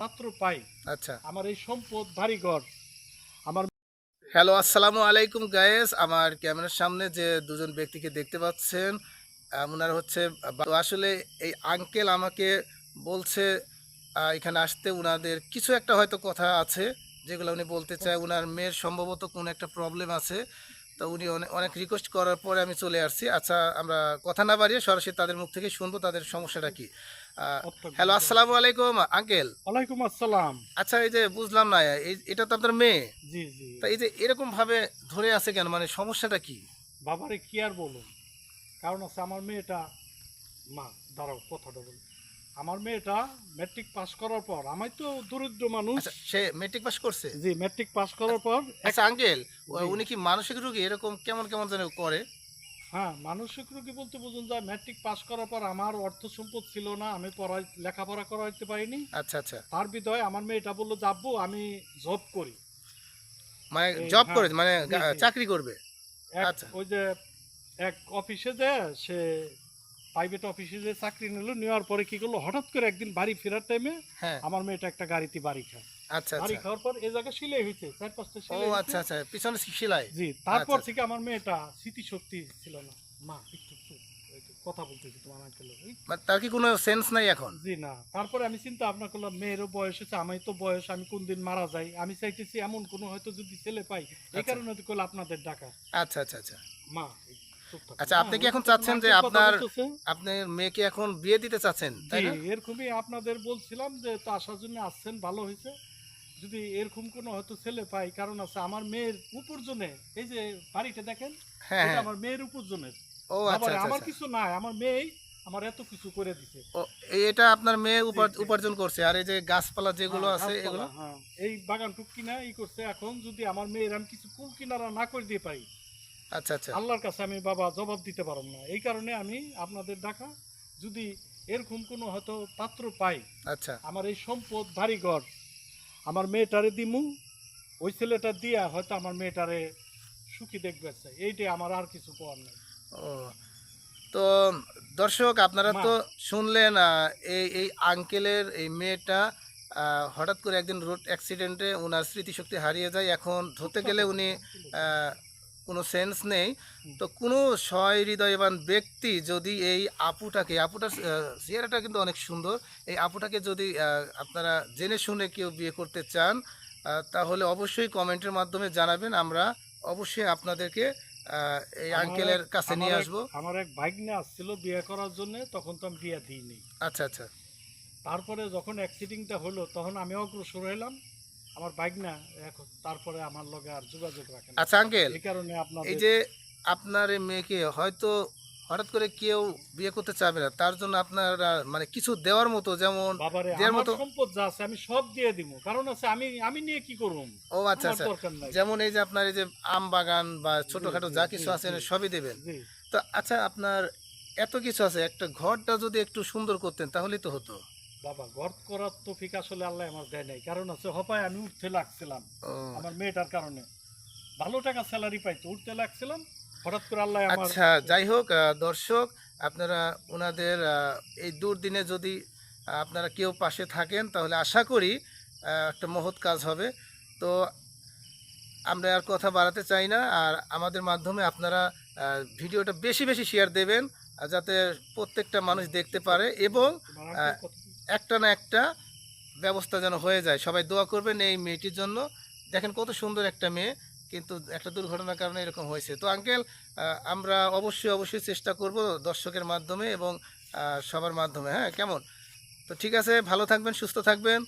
পাত্র পাই। আচ্ছা। আমার এই সম্পদ বাড়িঘর। আমার হ্যালো আসসালামু আলাইকুম গায়েস। আমার ক্যামেরার সামনে যে দুজন ব্যক্তিকে দেখতে পাচ্ছেন ওনার হচ্ছে আসলে এই আঙ্কেল আমাকে বলছে এখানে আসতে ওনাদের কিছু একটা হয়তো কথা আছে যেগুলো উনি বলতে চায়। ওনার মেয়ের সম্ভবত কোনো একটা প্রবলেম আছে। তো উনি অনেক অনেক রিকোয়েস্ট করার পরে আমি চলে আসছি। আচ্ছা আমরা কথা না বাড়িয়ে সরাসরি তাদের মুখ থেকে শুনব তাদের সমস্যাটা কি। হ্যালো আসসালামু আলাইকুম আঙ্কেল ওয়ালাইকুম আসসালাম। আচ্ছা এই যে বুঝলাম না এটা তো আপনার মেয়ে। জি জি। তা এই যে এরকম ভাবে ধরে আছে কেন? মানে সমস্যাটা কি? বাবারে কি আর বলুন? কারণ আছে আমার মেয়েটা মা দাঁড়াও কথাটা বলি। আমার মেয়েটা ম্যাট্রিক পাস করার পর আমি তো দরিদ্র মানুষ। আচ্ছা সে মেট্রিক পাস করছে? জি ম্যাট্রিক পাস করার পর আচ্ছা আঙ্কেল উনি কি মানসিক রোগী? এরকম কেমন কেমন যেন করে? হ্যাঁ মানসিক রোগী বলতে বুঝুন যায় ম্যাট্রিক পাস করার পর আমার অর্থ সম্পদ ছিল না আমি পড়াই লেখাপড়া করাইতে পারিনি। আচ্ছা আচ্ছা। তার বিদয় আমার মেয়েটা বলল যাব আমি জব করি। মানে জব হ্যাঁ, করে মানে। চাকরি করবে। আচ্ছা। ওই যে এক অফিসে যে সে প্রাইভেট অফিসে যে চাকরি নিল নেওয়ার পরে কি করল হঠাৎ করে একদিন বাড়ি ফেরার টাইমে হ্যাঁ। আমার মেয়েটা একটা গাড়িতে বাড়ি খায়। আচ্ছা বাড়ি খাওয়ার পর এ জায়গায় সিলাই হয়েছে চার পাঁচটা ও আচ্ছা আচ্ছা পিছনে সেলাই। জি তারপর। থেকে আমার মেয়েটা স্মৃতিশক্তি ছিল না। মা একটু একটু একটু কথা বলতেছি তোমার আঙ্কেল তার কি কোনো সেন্স নাই এখন? জি না তারপরে আমি চিন্তা ভাবনা করলাম মেয়েরও বয়স হচ্ছে আমি তো বয়স আমি কোন দিন মারা যাই? আমি চাইতেছি এমন কোনো হয়তো যদি ছেলে পাই এই আচ্ছা। কারণে তো করলে আপনাদের ডাকা আচ্ছা আচ্ছা আচ্ছা। মা। আচ্ছা, আপনি কি এখন চাচ্ছেন যে আপনার আপনার মেয়েকে এখন বিয়ে দিতে চাচ্ছেন তাই না? এরকমই আপনাদের বলছিলাম যে তো আসার জন্য আসছেন ভালো হয়েছে। যদি এরকম কোনো হয়তো ছেলে পাই কারণ আছে আমার মেয়ের উপার্জনে এই যে বাড়িটা দেখেন হ্যাঁ এটা হ্যাঁ। আমার মেয়ের উপার্জনের ও আচ্ছা আচ্ছা আমার আচ্ছা। কিছু নাই আমার মেয়েই আমার এত কিছু করে দিছে। এটা আপনার মেয়ে। উপার্জন করছে আর এই যে গাছপালা যেগুলো হ্যাঁ, আছে এগুলো? হ্যাঁ। এই বাগান টুক কিনা ই করছে এখন যদি আমার মেয়ের আমি কিছু কুল কিনারা না করে দিয়ে পাই আচ্ছা আচ্ছা। আল্লাহর কাছে আমি বাবা জবাব দিতে পারব না। এই কারণে আমি আপনাদের ডাকা যদি এরকম কোনো হয়তো পাত্র পাই আচ্ছা। আমার এই সম্পদ বাড়িঘর আমার মেয়েটারে দিমু ওই ছেলেটা দিয়া হয়তো আমার মেয়েটারে সুখী দেখবে এইটাই আমার আর কিছু করার নেই। ও তো দর্শক আপনারা তো শুনলেন এই এই আঙ্কেলের এই মেয়েটা হঠাৎ করে একদিন রোড অ্যাক্সিডেন্টে ওনার স্মৃতিশক্তি হারিয়ে যায়। এখন ধরতে গেলে উনি কোনো সেন্স নেই তো কোনো সহৃদয়বান ব্যক্তি যদি এই আপুটাকে আপুটার আহ, চেহারাটা কিন্তু অনেক সুন্দর এই আপুটাকে যদি আপনারা জেনে শুনে কেউ বিয়ে করতে চান তাহলে অবশ্যই কমেন্টের মাধ্যমে জানাবেন আমরা অবশ্যই আপনাদেরকে এই আঙ্কেলের কাছে নিয়ে আসব। আমার এক ভাগ্নে আসছিল বিয়ে করার জন্য তখন তো আমি বিয়ে দিইনি। আচ্ছা আচ্ছা। তারপরে যখন অ্যাক্সিডেন্টটা হলো তখন আমি অগ্রসর হইলাম। আমার বাইকনা এখন তারপরে আমার লগে আর যোগাযোগ রাখেন। আচ্ছা আঙ্কেল এই কারণে আপনার এই যে আপনার এই মেয়েকে হয়তো হঠাৎ করে কেউ বিয়ে করতে চাবে না তার জন্য আপনারা মানে কিছু দেওয়ার মতো যেমন দেওয়ার মতো- সম্পদ যা আছে আমি সব দিয়ে দিব। কারণ আছে আমি আমি নিয়ে কি করব? ও আচ্ছা আচ্ছা। যেমন এই যে আপনার এই যে আম বাগান বা ছোটখাটো যা কিছু আছে সবই দেবেন। তো আচ্ছা আপনার এত কিছু আছে একটা ঘরটা যদি একটু সুন্দর করতেন তাহলেই তো হতো। বাবা গর্ত করার তো ঠিক আসলে আল্লাহ আমার দেয় নাই। কারণ আছে হপায় আমি উঠতে লাগছিলাম আমার মেয়েটার কারণে। ভালো টাকা স্যালারি পাইতো উঠতে লাগছিলাম হঠাৎ করে আল্লাহ আচ্ছা যাই হোক দর্শক আপনারা ওনাদের এই দুর্দিনে যদি আপনারা কেউ পাশে থাকেন তাহলে আশা করি একটা মহৎ কাজ হবে। তো আমরা আর কথা বাড়াতে চাই না আর আমাদের মাধ্যমে আপনারা ভিডিওটা বেশি বেশি শেয়ার দেবেন যাতে প্রত্যেকটা মানুষ দেখতে পারে এবং একটা না একটা ব্যবস্থা যেন হয়ে যায়। সবাই দোয়া করবেন এই মেয়েটির জন্য। দেখেন কত সুন্দর একটা মেয়ে, কিন্তু একটা দুর্ঘটনার কারণে এরকম হয়েছে। তো আঙ্কেল আমরা অবশ্যই অবশ্যই চেষ্টা করব দর্শকের মাধ্যমে এবং সবার মাধ্যমে। হ্যাঁ কেমন? তো ঠিক আছে, ভালো থাকবেন, সুস্থ থাকবেন।